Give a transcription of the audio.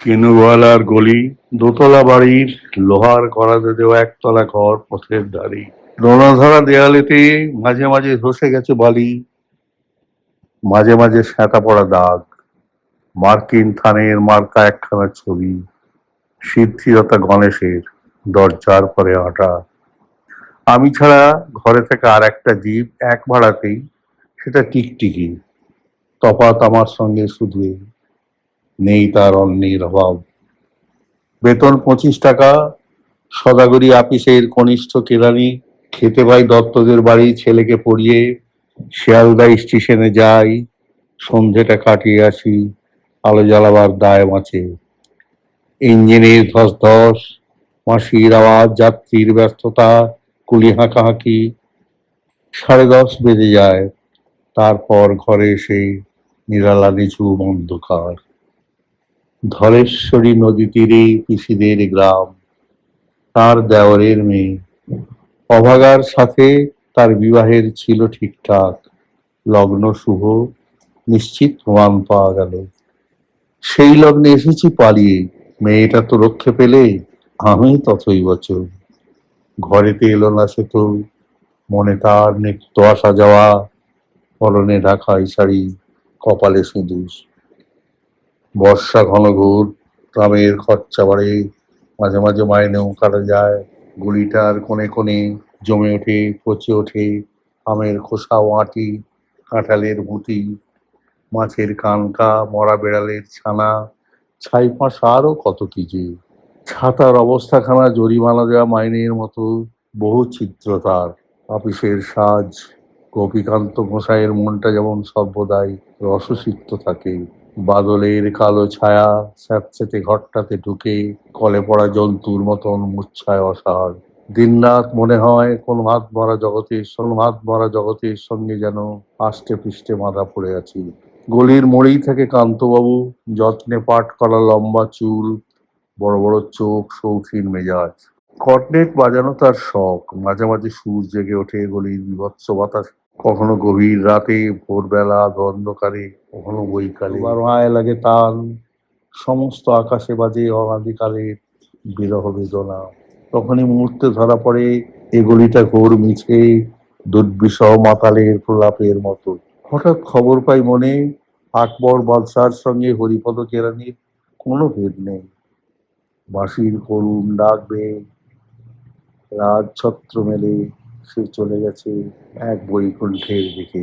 কিনুওয়ালার গলি, দোতলা বাড়ির লোহার করাতে দেওয়া একতলা ঘর, পথের ধারে। নোনাধরা দেয়ালেতে মাঝে মাঝে ধসে গেছে বালি, মাঝে মাঝে শ্যাঁতা পড়া দাগ। মার্কিন থানের মার্কা একখানা ছবি সিদ্ধিরতা গণেশের দরজার পরে আটা। আমি ছাড়া ঘরে থেকে আর একটা জীব এক ভাড়াতেই সেটা টিকটিকি, তফাৎ আমার সঙ্গে শুধু নেই তার অন্যের অভাব। বেতন পঁচিশ টাকা, সদাগরি আপিসের কনিষ্ঠ কেরানি, খেতে পাই দত্তদের বাড়ি ছেলেকে পড়িয়ে শিয়ালদা স্টেশনে যাই, সন্ধেটা কাটিয়ে আসি, আলো জ্বালাবার দায় মাছে ইঞ্জিনের ধস ধস মাসির আওয়াজ, যাত্রীর ব্যস্ততা, কুলি হাঁকাহাঁকি। সাড়ে দশ বেজে যায়, তারপর ঘরে এসে নিরালা নিঝুম অন্ধকার। ধলেশ্বরী নদী তীরে পিসিদের গ্রাম। তার দেওরের মেয়ে। অভাগার সাথে তার বিবাহের ছিল ঠিকঠাক। লগ্ন শুভ, নিশ্চিত প্রমাণ পাওয়া গেল। সেই লগ্নে এসেছি পালিয়ে। মেয়েটা তো রক্ষে পেলে আমি ততই বছর ঘরেতে এলো না সে তো। মনে তার নিত্য আসা যাওয়া। পরনে ঢাকাই শাড়ি, কপালে সিঁদুর। বর্ষা ঘন ঘোর গ্রামের খরচা বাড়ে, মাঝে মাঝে মাইনেও কাটা যায় গুলিটার কোণে কোণে জমে ওঠে, পচে ওঠে, আমের খোসা ও আঁটি, কাঁঠালের মুটি মাছের কানকা, মরা বেড়ালের ছানা, ছাই আরও কত কি যে। ছাতার অবস্থাখানা জরিমানা দেওয়া মাইনের মতো বহু চিত্র তার। অফিসের সাজ, গোপীকান্ত গোসাইয়ের মনটা যেমন সর্বদাই রসসিক্ত থাকে। বাদলের কালো ছায়া স্যাঁতস্যাঁতে ঘরটাতে ঢুকে কলে পড়া জন্তুর মতন মুচ্ছায় অসার। দিনরাত মনে হয় কোন হাত ভরা জগতের সোন হাত ভরা জগতের সঙ্গে যেন আষ্টে পৃষ্ঠে মাথা পড়ে আছি। গলির মোড়েই থাকে কান্তবাবু যত্নে পাট করা লম্বা চুল, বড় বড় চোখ, শৌখিন মেজাজ। কর্নেট বাজানো তার শখ, মাঝে মাঝে সুর জেগে ওঠে গলির বিভৎস বাতাস। কখনো গভীর রাতে ভোরবেলা অন্ধকারে কখনো বৈকালে লাগে তাল সমস্ত আকাশে বাজে অনাদিকালের বিরহ বেদনা। তখনই মুহূর্তে ধরা পড়ে এ গলিটা ঘোর মিছে, দুর্বিষহ মাতালের প্রলাপের মতো। হঠাৎ খবর পাই মনে, আকবর বাদশার সঙ্গে হরিপদ কেরানির কোনো ভেদ নেই। বাঁশির করুণ ডাকবে রাজ ছত্র মেলে সে চলে গেছে এক বৈকুণ্ঠের দিকে।